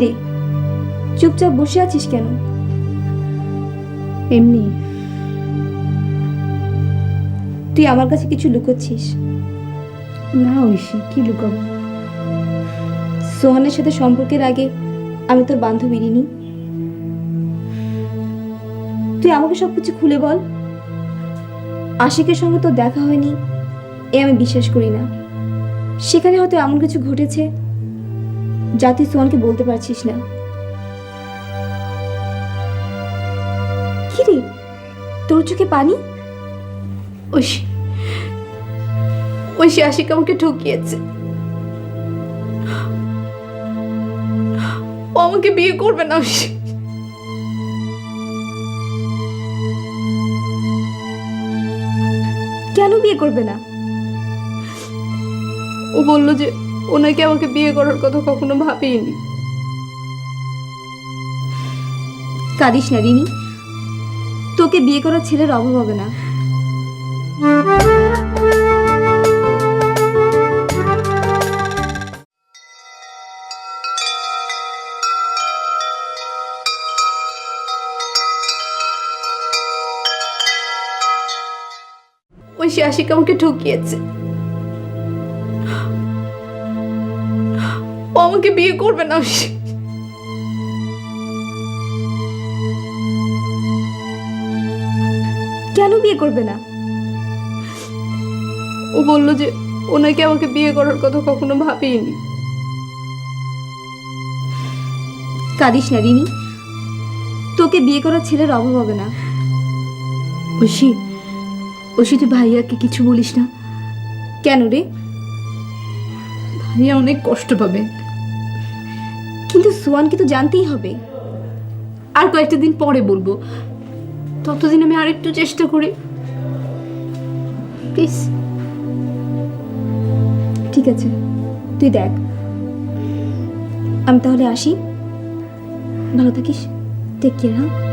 কি রে চুপচাপ বসে আছিস কেন? এমনি। তুই আমার কাছে কিছু লুকোচ্ছিস? না ঐশী কি লুকাবো? সোহানের সাথে সম্পর্কের আগে আমি তোর বান্ধবী রিনি। তুই আমাকে সব কিছু খুলে বল। আশিকের সঙ্গে তোর দেখা হয়নি এ আমি বিশ্বাস করি না। সেখানে হয়তো এমন কিছু ঘটেছে যা তুই সোহানকে বলতে পারছিস না। কি রে তোর চোখে পানি? ঐশী ঐশী আশিক আমাকে ঠকিয়েছে। ও আমাকে বিয়ে করবে না ঐশী। কেন বিয়ে করবে না? ও বলল যে ও নাকি আমাকে বিয়ে করার কথা কখনো ভাবেইনি কাঁদিস না রিনি তোকে বিয়ে করার ছেলের অভাব হবে না। ঐশী আশিক আমাকে ঠকিয়েছে। আমাকে বিয়ে করবে না। কেন বিয়ে করবে না? ও বলল যে ওনাকে আমাকে বিয়ে করার কথা কখনো ভাবেইনি কাঁদিস না রিনি তোকে বিয়ে করার ছেলের অভাব হবে না। ঐশী ঐশী তুই ভাইয়াকে কিছু বলিস না। কেন রে? ভাইয়া অনেক কষ্ট পাবে। কিন্তু সোয়ানকে তো জানতেই হবে। আর কয়েকটা দিন পরে বলব। ততদিন আমি আরেকটু চেষ্টা করি। প্লিজ। ঠিক আছে, তুই দেখ। আমি তাহলে আসি। ভালো থাকিস। টেক কেয়ার হ্যাঁ?